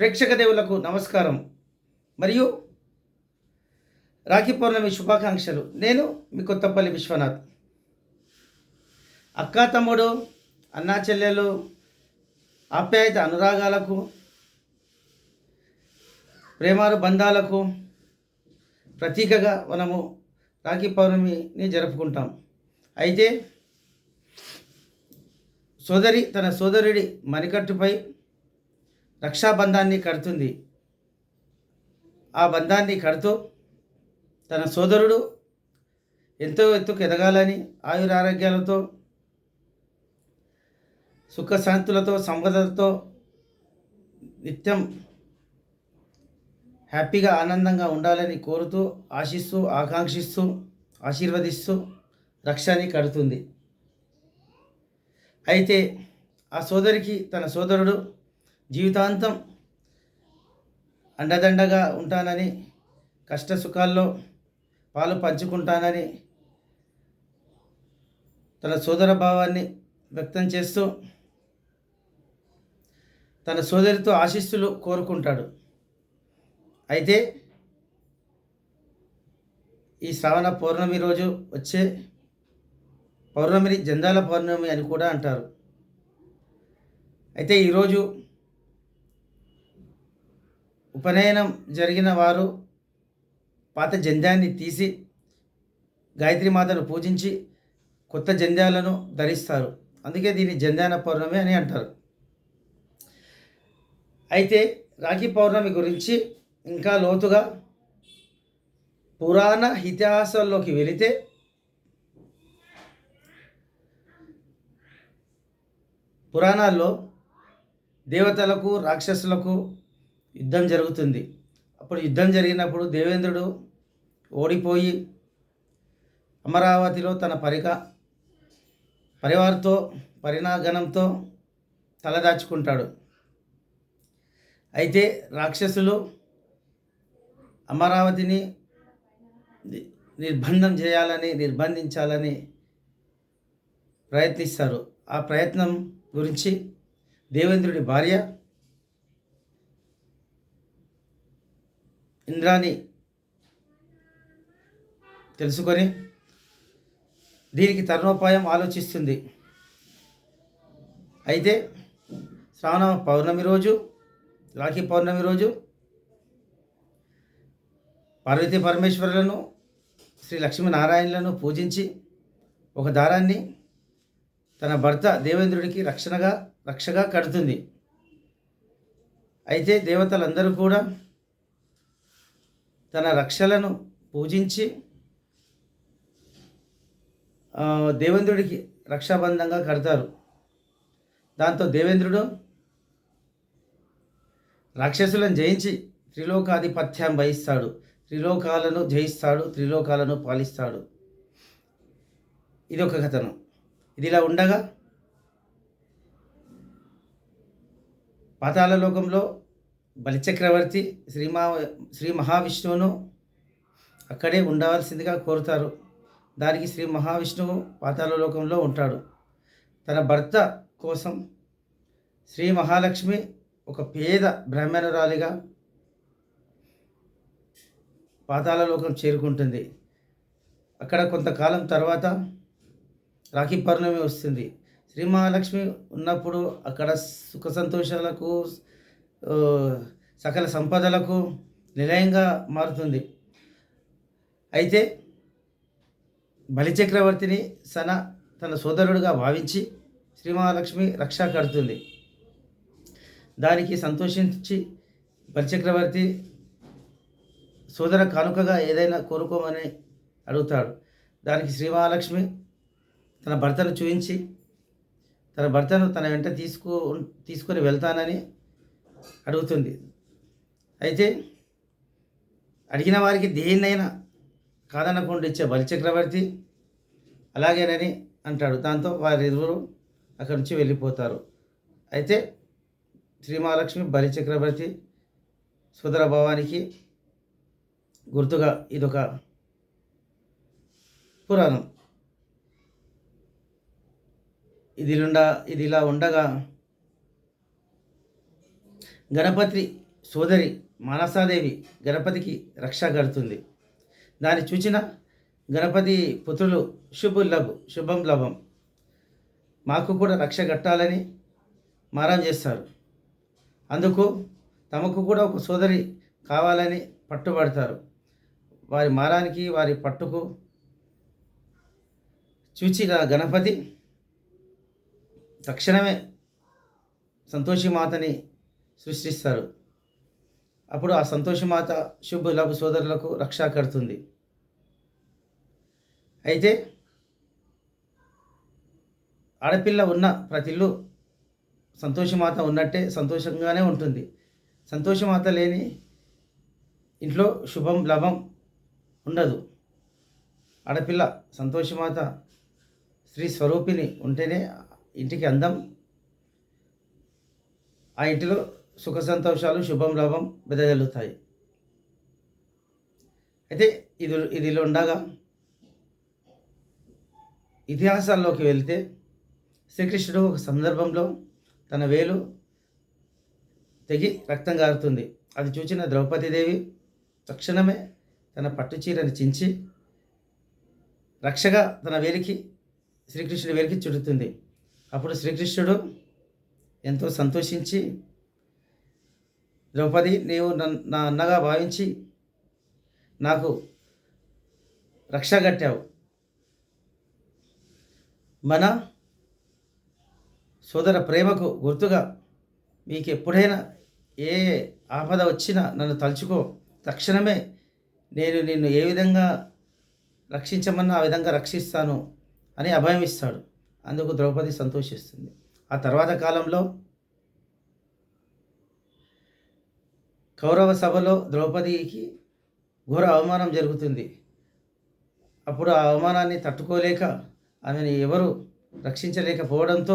ప్రేక్షక దేవులకు నమస్కారం. మరియు రాఖీ పౌర్ణమి శుభాకాంక్షలు. నేను మీ కొత్తపల్లి విశ్వనాథ్. అక్కా తమ్ముడు అన్నా చెల్లెలు ఆప్యాయత అనురాగాలకు ప్రేమారు బంధాలకు ప్రతీకగా మనము రాఖీ పౌర్ణమిని జరుపుకుంటాం. అయితే సోదరి తన సోదరుడి మణికట్టుపై రక్షాబంధాన్ని కడుతుంది. ఆ బంధాన్ని కడుతూ తన సోదరుడు ఎంతో ఎత్తుకు ఎదగాలని ఆయురారోగ్యాలతో సుఖశాంతులతో సంపదలతో నిత్యం హ్యాపీగా ఆనందంగా ఉండాలని కోరుతూ ఆశిస్తూ ఆకాంక్షిస్తూ ఆశీర్వదిస్తూ రక్షాన్ని కడుతుంది. అయితే ఆ సోదరికి తన సోదరుడు జీవితాంతం అండదండగా ఉంటానని కష్ట సుఖాల్లో పాలు పంచుకుంటానని తన సోదర భావాన్ని వ్యక్తం చేస్తూ తన సోదరితో ఆశీస్సులు కోరుకుంటాడు. అయితే ఈ శ్రావణ పౌర్ణమి రోజు వచ్చే పౌర్ణమిని జందాల పౌర్ణమి అని కూడా అంటారు. అయితే ఈరోజు ఉపనయనం జరిగిన వారు పాత జంధ్యాన్ని తీసి గాయత్రి మాతను పూజించి కొత్త జంధ్యాలను ధరిస్తారు. అందుకే దీన్ని జంధ్యాన పౌర్ణమి అని అంటారు. అయితే రాఖీ పౌర్ణమి గురించి ఇంకా లోతుగా పురాణ ఇతిహాసాల్లోకి వెళితే పురాణాల్లో దేవతలకు రాక్షసులకు యుద్ధం జరుగుతుంది. అప్పుడు యుద్ధం జరిగినప్పుడు దేవేంద్రుడు ఓడిపోయి అమరావతిలో తన పరిక పరివారితో పరిణాగణంతో తలదాచుకుంటాడు. అయితే రాక్షసులు అమరావతిని నిర్బంధం చేయాలని నిర్బంధించాలని ప్రయత్నిస్తారు. ఆ ప్రయత్నం గురించి దేవేంద్రుడి భార్య ఇంద్రాని తెలుసుకొని దీనికి తరుణోపాయం ఆలోచిస్తుంది. అయితే శ్రావణ పౌర్ణమి రోజు రాఖీ పౌర్ణమి రోజు పార్వతీ పరమేశ్వరులను శ్రీ లక్ష్మీనారాయణలను పూజించి ఒక దారాన్ని తన భర్త దేవేంద్రుడికి రక్షణగా రక్షగా కడుతుంది. అయితే దేవతలందరూ కూడా తన రక్షలను పూజించి దేవేంద్రుడికి రక్షాబంధంగా కడతారు. దాంతో దేవేంద్రుడు రాక్షసులను జయించి త్రిలోకాధిపత్యం వహిస్తాడు. త్రిలోకాలను జయిస్తాడు త్రిలోకాలను పాలిస్తాడు. ఇది ఒక కథనం. ఇది ఇలా ఉండగా పాతాళ లోకంలో బలిచక్రవర్తి శ్రీమా శ్రీ మహావిష్ణువును అక్కడే ఉండవలసిందిగా కోరుతారు. దానికి శ్రీ మహావిష్ణువు పాతాళ లోకంలో ఉంటాడు. తన భర్త కోసం శ్రీ మహాలక్ష్మి ఒక పేద బ్రాహ్మణురాలిగా పాతాళలోకం చేరుకుంటుంది. అక్కడ కొంతకాలం తర్వాత రాఖీ పౌర్ణమి వస్తుంది. శ్రీ మహాలక్ష్మి ఉన్నప్పుడు అక్కడ సుఖ సంతోషాలకు సకల సంపదలకు నిలయంగా మారుతుంది. అయితే బలిచక్రవర్తిని సన తన సోదరుడుగా భావించి శ్రీ మహాలక్ష్మి రక్ష కడుతుంది. దానికి సంతోషించి బలిచక్రవర్తి సోదర కానుకగా ఏదైనా కోరుకోమని అడుగుతాడు. దానికి శ్రీ మహాలక్ష్మి తన భర్తను చూపించి తన భర్తను తన వెంట తీసుకు తీసుకొని వెళ్తానని అడుగుతుంది. అయితే అడిగిన వారికి దేన్నైనా కాదనకుండా ఇచ్చే బలిచక్రవర్తి అలాగేనని అంటాడు. దాంతో వారిరువురు అక్కడి నుంచి వెళ్ళిపోతారు. అయితే శ్రీ మహాలక్ష్మి బలిచక్రవర్తి సుధర భావానికి గుర్తుగా ఇదొక పురాణం. ఇది ఉండ ఇది ఇలా ఉండగా గణపతి సోదరి మానసాదేవి గణపతికి రక్ష కడుతుంది దాన్ని చూచిన గణపతి పుత్రులు శుభు లభ్ శుభం లభం. మాకు కూడా రక్ష కట్టాలని మారం చేస్తారు. అందుకు తమకు కూడా ఒక సోదరి కావాలని పట్టుబడతారు. వారి మారానికి వారి పట్టుకు చూచిన గణపతి తక్షణమే సంతోషి మాతని సృష్టిస్తారు. అప్పుడు ఆ సంతోషమాత శుభలభ సోదరులకు రక్ష కడుతుంది. అయితే ఆడపిల్ల ఉన్న ప్రతిల్లు సంతోషమాత ఉన్నట్టే సంతోషంగానే ఉంటుంది. సంతోషమాత లేని ఇంట్లో శుభం లభం ఉండదు. ఆడపిల్ల సంతోషమాత స్త్రీ స్వరూపిణి ఉంటేనే ఇంటికి అందం ఆ ఇంటిలో సుఖ సంతోషాలు శుభం లాభం బెదజల్లుతాయి అయితే ఇది ఇదిలో ఉండగా ఇతిహాసాల్లోకి వెళ్తే శ్రీకృష్ణుడు ఒక సందర్భంలో తన వేలు తెగి రక్తం గారుతుంది. అది చూచిన ద్రౌపదీదేవి తక్షణమే తన పట్టుచీరని చించి రక్షగా తన వేలికి శ్రీకృష్ణుడి వేలికి చుడుతుంది. అప్పుడు శ్రీకృష్ణుడు ఎంతో సంతోషించి ద్రౌపది నీవు నన్- నా అన్నగా భావించి నాకు రక్ష కట్టావు. మన సోదర ప్రేమకు గుర్తుగా మీకు ఎప్పుడైనా ఏ ఆపద వచ్చినా నన్ను తలుచుకో. తక్షణమే నేను నిన్ను ఏ విధంగా రక్షించమన్నా ఆ విధంగా రక్షిస్తాను అని అభయం ఇస్తాడు అందుకు ద్రౌపది సంతోషిస్తుంది. ఆ తర్వాత కాలంలో కౌరవ సభలో ద్రౌపదికి ఘోర అవమానం జరుగుతుంది. అప్పుడు ఆ అవమానాన్ని తట్టుకోలేక ఆమెను ఎవరు రక్షించలేకపోవడంతో